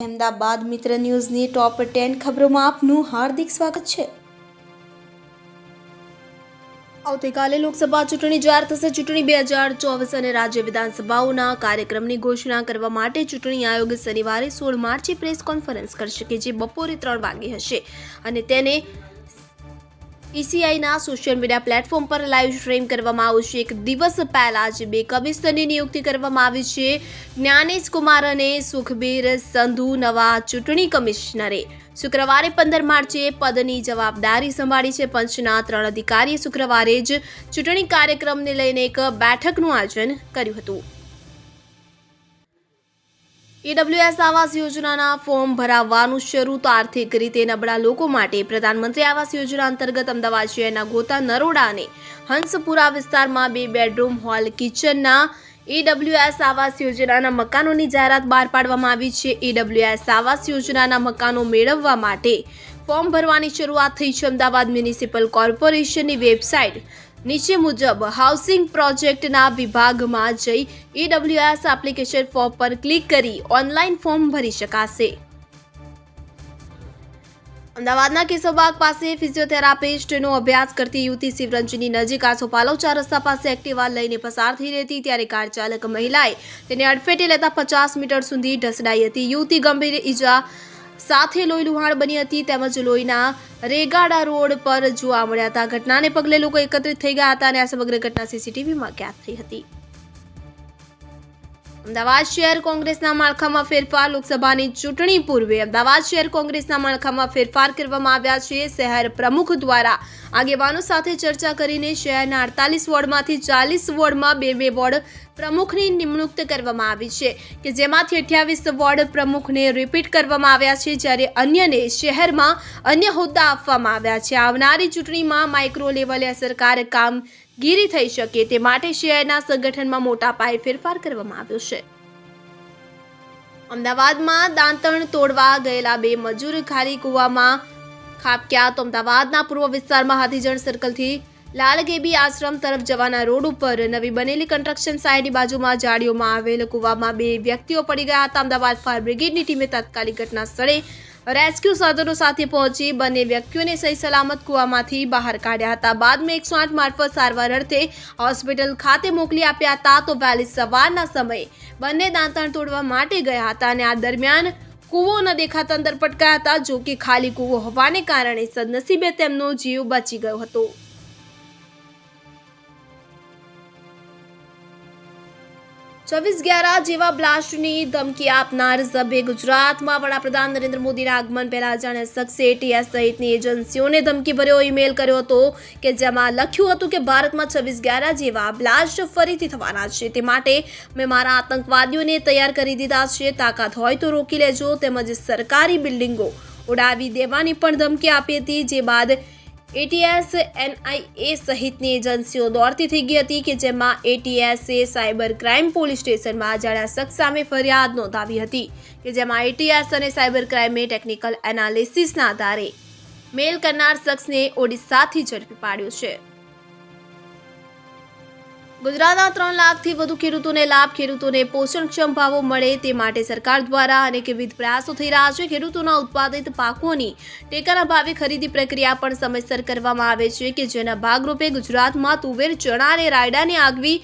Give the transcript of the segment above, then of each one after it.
અહેમદાબાદ મિત્ર ન્યૂઝની top ten ખબરોમાં આપનું હાર્દિક સ્વાગત છે. આવતીકાલે લોકસભા ચૂંટણી જાહેર થશે. ચૂંટણી બે હજાર ચોવીસ અને રાજ્ય વિધાનસભાઓના કાર્યક્રમની ઘોષણા કરવા માટે ચૂંટણી આયોગ શનિવારે સોળ માર્ચે પ્રેસ કોન્ફરન્સ કરશે કે જે બપોરે ત્રણ વાગે હશે અને તેને ઈસીઆઈના સોશિયલ મીડિયા પ્લેટફોર્મ પર લાઈવ સ્ટ્રીમ કરવામાં આવશે. એક દિવસ પહેલા જ બે કમિશનરની નિયુક્તિ કરવામાં આવી છે. જ્ઞાનેશ કુમાર અને સુખબીર સંધુ નવા ચૂંટણી કમિશનરે. શુક્રવારે પંદર માર્ચે પદની જવાબદારી સંભાળી છે. પંચના ત્રણ અધિકારીએ શુક્રવારે જ ચૂંટણી કાર્યક્રમને લઈને એક બેઠકનું આયોજન કર્યું હતું. ઈડબ્લ્યુએસ આવાસ યોજનાના ફોર્મ ભરાવવાનું શરૂ તો આર્થિક રીતે નબળા લોકો માટે પ્રધાનમંત્રી આવાસ યોજના અંતર્ગત અમદાવાદ શહેરના ગોતા નરોડા અને હંસપુરા વિસ્તારમાં બે બેડરૂમ હોલ, કિચનના ઈડબ્લ્યુએસ આવાસ યોજનાના મકાનોની જાહેરાત બહાર પાડવામાં આવી છે. ઈડબ્લ્યુએસ આવાસ યોજનાના મકાનો મેળવવા માટે ફોર્મ ભરવાની શરૂઆત થઈ છે. અમદાવાદ મ્યુનિસિપલ કોર્પોરેશનની વેબસાઇટ નીચે મુજબ હાઉસિંગ પ્રોજેક્ટના વિભાગમાં જઈ ઈડબ્લ્યુએસ એપ્લિકેશન ફોર્મ પર ક્લિક કરી ઓનલાઈન ફોર્મ ભરી શકાશે. અમદાવાદના કેશવબાગ પાસે ફિઝિયોથેરાપિસ્ટનો અભ્યાસ કરતી યુવતી શિવરંજની નજીક આસો ચાર રસ્તા પાસે એક્ટિવા લઈને પસાર થઈ રહી હતી ત્યારે કાર ચાલક મહિલાએ તેને અડફેટે લેતા પચાસ મીટર સુધી ઢસડાઈ હતી. યુવતી ગંભીર ઈજા સાથે લોહી લુહાણ બની હતી તેમજ લોહીના રેગાડા રોડ પર જોવા મળ્યા હતા. ઘટનાને પગલે લોકો એકત્રિત થઈ ગયા હતા અને આ સમગ્ર ઘટના સીસીટીવીમાં કેદ થઈ હતી. અમદાવાદ શહેર કોંગ્રેસના માળખામાં ફેરફાર, લોકસભાની ચૂંટણી પૂર્વે અમદાવાદ શહેર કોંગ્રેસના માળખામાં ફેરફાર કરવામાં આવ્યા છે. શહેર પ્રમુખ દ્વારા આગેવાનો સાથે ચર્ચા કરીને શહેરના અડતાલીસ વોર્ડમાંથી ચાલીસ વોર્ડમાં બે બે વોર્ડ પ્રમુખની નિમણૂક કરવામાં આવી છે કે જેમાંથી અઠ્યાવીસ વોર્ડ પ્રમુખને રિપીટ કરવામાં આવ્યા છે જ્યારે અન્યને શહેરમાં અન્ય હોદ્દા આપવામાં આવ્યા છે. આવનારી ચૂંટણીમાં માઇક્રો લેવલે અસરકારક કામગીરી થઈ શકે તે માટે શહેરના સંગઠનમાં મોટા પાયે ફેરફાર કરવામાં આવ્યો છે. અમદાવાદમાં દાંતણ તોડવા ગયેલા બે મજૂર ખાલી કૂવામાં ખાબક્યા તો અમદાવાદના પૂર્વ વિસ્તારમાં હાથીજણ સર્કલથી લાલગેબી આશ્રમ તરફ જવાના રોડ ઉપર નવી બનેલી કન્સ્ટ્રક્શન સાઇટની બાજુમાં જાળીઓમાં આવેલ કૂવામાં બે વ્યક્તિઓ પડી ગયા હતા. અમદાવાદ ફાયર બ્રિગેડની ટીમે તાત્કાલિક ઘટના સ્થળે રેસ્ક્યુ સાધનો સાથે પહોંચી બંને વ્યક્તિઓને સહી સલામત કૂવામાંથી બહાર કાઢ્યા હતા. બાદમાં એકસો આઠ મારફત સારવાર અર્થે હોસ્પિટલ ખાતે મોકલી આપ્યા હતા તો વહેલી સવારના સમયે બંને દાંતણ તોડવા માટે ગયા હતા અને આ દરમિયાન કૂવો ન દેખાતા અંદર પટકાયા હતા, જો કે ખાલી કૂવો હોવાને કારણે સદનસીબે તેમનો જીવ બચી ગયો હતો. છવ્વીસ ગ્યારા જેવા બ્લાસ્ટની ધમકી આપનાર ઝબે ગુજરાતમાં વડાપ્રધાન નરેન્દ્ર મોદીના આગમન પહેલા જાણે શખ્સે એટીએસ સહિતની એજન્સીઓને ધમકી ભર્યો ઈમેલ કર્યો હતો કે જેમાં લખ્યું હતું કે ભારતમાં છવ્વીસ ગ્યારા જેવા બ્લાસ્ટ ફરીથી થવાના છે. તે માટે મેં મારા આતંકવાદીઓને તૈયાર કરી દીધા છે. તાકાત હોય તો રોકી લેજો. તેમજ સરકારી બિલ્ડિંગો ઉડાવી દેવાની પણ ધમકી આપી હતી. જે બાદ એટીએસ એનઆઈએ સહિતની એજન્સીઓ દોડતી થઈ ગઈ હતી કે જેમાં એટીએસે સાયબર ક્રાઇમ પોલીસ સ્ટેશનમાં અજાણ્યા શખ્સ સામે ફરિયાદ નોંધાવી હતી કે જેમાં એટીએસ અને સાયબર ક્રાઇમે ટેકનિકલ એનાલિસિસના આધારે મેલ કરનાર શખ્સને ઓડિશાથી ઝડપી પાડ્યો છે. ગુજરાતના ત્રણ લાખથી વધુ ખેડૂતોને લાભ, ખેડૂતોને પોષણક્ષમ ભાવો મળે તે માટે સરકાર દ્વારા અનેકવિધ પ્રયાસો થઈ રહ્યા છે. ખેડૂતોના ઉત્પાદિત પાકોની ટેકાના ભાવે ખરીદી પ્રક્રિયા પણ સમયસર કરવામાં આવે છે કે જેના ભાગરૂપે ગુજરાતમાં તુવેર, ચણા અને રાયડાની આગવી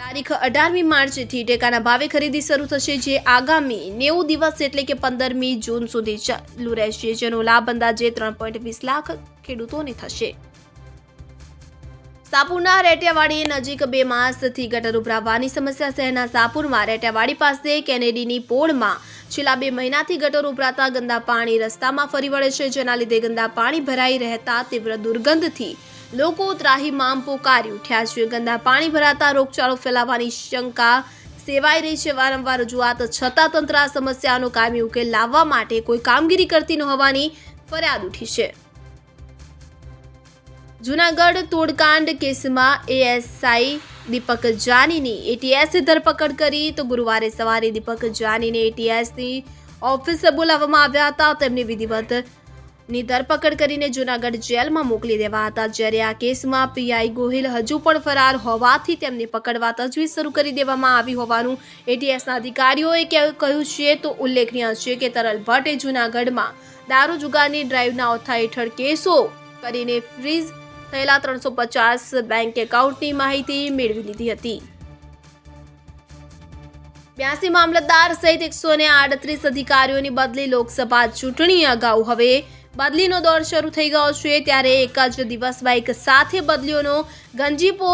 તારીખ અઢારમી માર્ચથી ટેકાના ભાવે ખરીદી શરૂ થશે, જે આગામી નેવું દિવસ એટલે કે પંદરમી જૂન સુધી ચાલુ રહેશે, જેનો લાભ અંદાજે ત્રણ પોઈન્ટ વીસ લાખ ખેડૂતોને થશે. સાપુરના રેટિયાવાડી નજીક બે માસથી ગટર ઉભરાવાની સમસ્યા શહેરના સાપુરમાં રેટિયાવાડી પાસે કેનેડીની પોળમાં છેલ્લા બે મહિનાથી ગટર ઉભરાતા ગંદા પાણી રસ્તામાં ફરી વળે છે, જેના લીધે ગંદા પાણી ભરાઈ રહેતા તીવ્ર દુર્ગંધથી લોકો ત્રાહીમામ પોકારી ઉઠ્યા છે. ગંદા પાણી ભરાતા રોગચાળો ફેલાવાની શંકા સેવાઈ રહી છે. વારંવાર રજૂઆત છતાં તંત્ર આ સમસ્યાનો કાયમી ઉકેલ લાવવા માટે કોઈ કામગીરી કરતી ન હોવાની ફરિયાદ ઉઠી છે. જૂનાગઢ તોડકાંડ કેસમાં એએસઆઈ દીપક જાનીની એટીએસે ધરપકડ કરી તો ગુરુવારે સવારે દીપક જાનીને એટીએસની ઓફિસે બોલાવવામાં આવ્યા હતા. તેમની વિધિવતની ધરપકડ કરીને જૂનાગઢ જેલમાં મોકલી દેવા હતા. જ્યારે આ કેસમાં પીઆઈ ગોહિલ હજુ પણ ફરાર હોવાથી તેમને પકડવા તજવીજ શરૂ કરી દેવામાં આવી હોવાનું એટીએસના અધિકારીઓએ કહ્યું છે. તો ઉલ્લેખનીય છે કે તરલ ભટ્ટે જૂનાગઢમાં દારૂ જુગારની ડ્રાઈવના ઓથા હેઠળ કેસો કરીને ફ્રીઝ થયેલા ત્રણસો પચાસ બેંક એકાઉન્ટની માહિતી મેળવી લીધી હતી. બ્યાસી મામલતદાર સહિત એકસો ને આડત્રીસ અધિકારીઓની બદલી લોકસભા ચૂંટણી અગાઉ. હવે બદલીનો દોર શરૂ થઈ ગયો છે, ત્યારે એક જ દિવસમાં એક સાથે બદલીઓનો ગંજીપો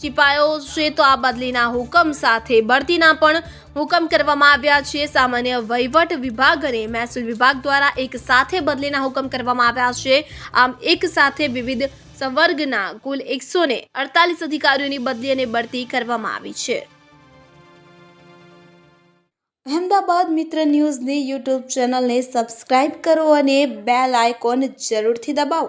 ચીપાયો છે તો આ બદલીના હુકમ સાથે બઢતીના પણ હુકમ કરવામાં આવ્યા છે. સામાન્ય વહીવટ વિભાગ અને મહેસૂલ વિભાગ દ્વારા એક સાથે બદલીના હુકમ કરવામાં આવ્યા છે. આમ એક સાથે વિવિધ સંવર્ગના કુલ એકસો ને અડતાલીસ અધિકારીઓની બદલી અને બઢતી કરવામાં આવી છે. અહેમદાબાદ મિત્ર ન્યૂઝની યુટ્યુબ ચેનલને સબસ્ક્રાઇબ કરો અને બેલ આઇકોન જરૂરથી દબાવો.